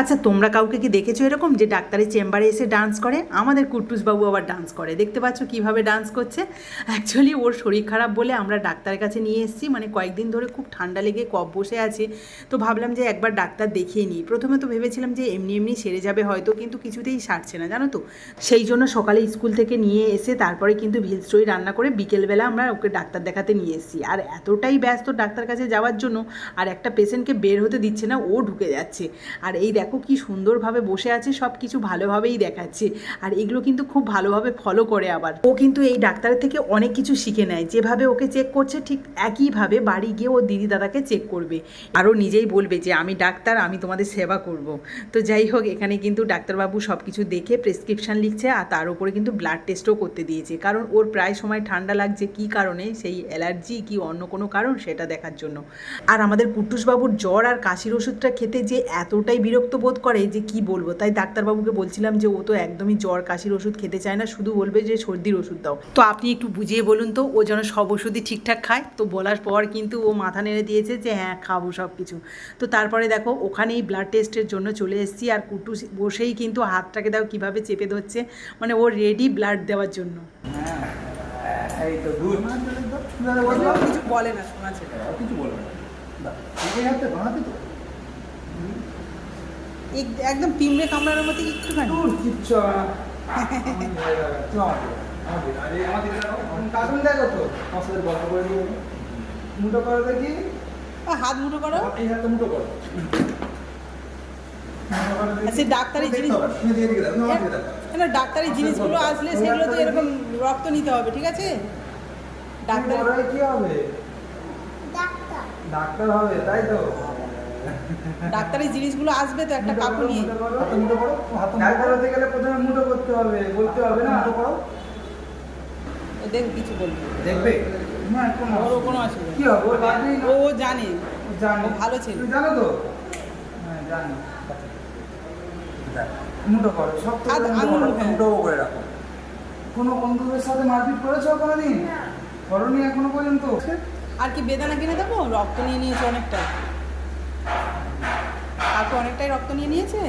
আচ্ছা তোমরা কাউকে কি দেখেছ এরকম যে ডাক্তারের চেম্বারে এসে ডান্স করে? আমাদের কুট্টুসবাবু আবার ডান্স করে। দেখতে পাচ্ছ কীভাবে ডান্স করছে? অ্যাকচুয়ালি ওর শরীর খারাপ বলে আমরা ডাক্তারের কাছে নিয়ে এসেছি। মানে কয়েকদিন ধরে খুব ঠান্ডা লেগে কফ বসে আছে। তো ভাবলাম যে একবার ডাক্তার দেখিয়ে নিই। প্রথমে তো ভেবেছিলাম যে এমনি এমনি সেরে যাবে হয়তো, কিন্তু কিছুতেই সারছে না। জানো তো? সেই জন্য সকালে স্কুল থেকে নিয়ে এসে তারপরে কিন্তু ভিল স্টোরি রান্না করে বিকেলবেলা আমরা ওকে ডাক্তার দেখাতে নিয়ে এসেছি। আর এতটাই ব্যস্ত ডাক্তার কাছে যাওয়ার জন্য, আর একটা পেশেন্টকে বের হতে দিচ্ছে না, ও ঢুকে যাচ্ছে। আর এই দেখো কি সুন্দরভাবে বসে আছে সব কিছু ভালোভাবেই দেখাচ্ছে। আর এগুলো কিন্তু খুব ভালোভাবে ফলো করে আবার। ও কিন্তু এই ডাক্তারের থেকে অনেক কিছু শিখে নেয়। যেভাবে ওকে চেক করছে, ঠিক একইভাবে বাড়ি গিয়ে ও দিদি দাদাকে চেক করবে। আরও নিজেই বলবে যে, আমি ডাক্তার, আমি তোমাদের সেবা করব। তো যাই হোক, এখানে কিন্তু ডাক্তারবাবু সব কিছু দেখে প্রেসক্রিপশন লিখছে আর তার উপরে কিন্তু ব্লাড টেস্টও করতে দিয়েছে। কারণ ওর প্রায় সময় ঠান্ডা লাগছে কি কারণে? সেই অ্যালার্জি কি অন্য কোনো কারণ? সেটা দেখার জন্য। আর আমাদের কুট্টুসবাবুর জ্বর আর কাশির ওষুধটা খেতে যে এতটাই বিরক্ত বোধ করে যে কি বলব? তাই ডাক্তারবাবুকে বলছিলাম যে ও তো একদমই জ্বর কাশির ওষুধ খেতে চায় না শুধু বলবে যে সর্দির ওষুধ দাও। তো আপনি একটু বুঝিয়ে বলুন তো ও যেন সব ওষুধই ঠিকঠাক খায়? তো বলার পর কিন্তু ও মাথা নেড়ে দিয়েছে যে হ্যাঁ খাব সব কিছু। তো তারপরে দেখো ওখানেই ব্লাড টেস্টের জন্য চলে এসেছি আর কুটু বসেই কিন্তু হাতটাকে দাও কীভাবে চেপে ধরছে মানে ও রেডি ব্লাড দেওয়ার জন্য। এই তো গুড। কিছু বলে না শোনা ছেলে কিছু বলব না দাও, এই হাতে বাঁহাতে তো একদম পিমড়ে কামড়ানোর মতো একটুখানি। কিচ্ছু হবে না। কার্টুন দেখো তো। আমার সাথে গল্প করে নিয়ে মুটো করো দেখি। হাত মুঠো করো। এই হাতে মুটো করো। মুটো করো দেখি। আচ্ছা, ডাক্তারি জিনিস-। কেন ডাক্তারি জিনিসগুলো আসলে সেগুলো তো এরকম রক্ত নিতে হবে ঠিক আছে? ডাক্তার কি হবে? ডাক্তার হবে তাই তো? ডাক্তারি জিনিসগুলো আসবে তো একটা কাকু নিয়ে। হাতে করো। ডাক্তার হতে গেলে প্রথমে মুঠো করতে হবে বলতে হবে না। মুঠো করো। দেখ কিছু বলবে। দেখবে? না কোনো ওর কোনো অসুবিধা কি হবে? ওর লাগবেই নেই। না। ও ও জানে। জানে ভালো ছেলে। জানো তো? হ্যাঁ জানি। করো। সব হ্যাঁ। মুঠো করে রাখো। কোনো বন্ধুদের সাথে মারপিট করেছ কোনোদিন? করনি এখনও পর্যন্ত? আর কি বেদানা কিনে দেবো? রক্ত নিয়ে নিয়েছে অনেকটা। কাকু অনেকটাই রক্ত নিয়ে নিয়েছে?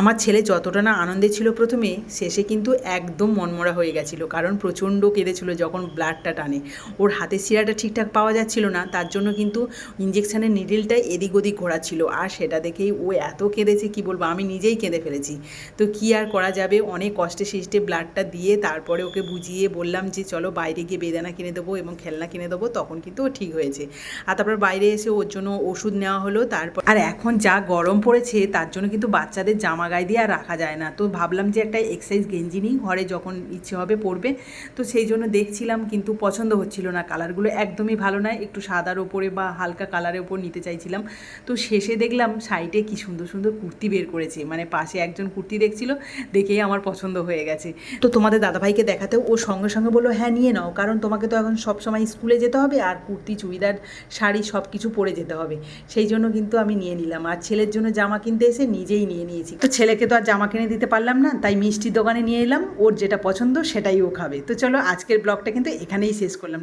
আমার ছেলে যতটা না আনন্দে ছিল প্রথমে, শেষে কিন্তু একদম মনমরা হয়ে গেছিল। কারণ প্রচণ্ড কেঁদেছিল যখন ব্লাডটা টানে। ওর হাতের শিরাটা ঠিকঠাক পাওয়া যাচ্ছিল না, তার জন্য কিন্তু ইঞ্জেকশানের নিডিলটা এদিক ওদিক ঘোরাচ্ছিল। আর সেটা দেখেই ও এত কেঁদেছে, কি বলব, আমি নিজেই কেঁদে ফেলেছি। তো কি আর করা যাবে? অনেক কষ্টে সৃষ্টে ব্লাডটা দিয়ে তারপরে ওকে বুঝিয়ে বললাম যে, চলো বাইরে গিয়ে বেদানা কিনে দেবো এবং খেলনা কিনে দেবো। তখন কিন্তু ও ঠিক হয়েছে। আর তারপর বাইরে এসে ওর জন্য ওষুধ নেওয়া হলো, তারপর আর এখন যা গরম পড়েছে, তার জন্য কিন্তু বাচ্চাদের জামা গায়ে দিয়ে আর রাখা যায় না। তো ভাবলাম যে একটা এক্সাইজ গেঞ্জি নিই, ঘরে যখন ইচ্ছে হবে পরবে। তো সেই জন্য দেখছিলাম কিন্তু পছন্দ হচ্ছিল না। কালারগুলো একদমই ভালো নয়। একটু সাদার ওপরে বা হালকা কালারের ওপর নিতে চাইছিলাম। তো শেষে দেখলাম সাইটে কি সুন্দর সুন্দর কুর্তি বের করেছে। মানে পাশে একজন কুর্তি দেখছিল, দেখেই আমার পছন্দ হয়ে গেছে। তো তোমাদের দাদাভাইকে দেখাতেও ও সঙ্গে সঙ্গে বলল হ্যাঁ নিয়ে নাও। কারণ তোমাকে তো এখন সব সময় স্কুলে যেতে হবে আর কুর্তি, চুড়িদার, শাড়ি সব কিছু পরে যেতে হবে। সেই জন্য কিন্তু আমি নিয়ে নিলাম। আর ছেলের জন্য জামা কিনতে এসে নিজেই নিয়ে নিয়েছি। তো ছেলেকে তো আর জামা কিনে দিতে পারলাম না, তাই মিষ্টির দোকানে নিয়ে এলাম, ওর যেটা পছন্দ সেটাই ও খাবে। তো চলো আজকের ব্লগটা কিন্তু এখানেই শেষ করলাম।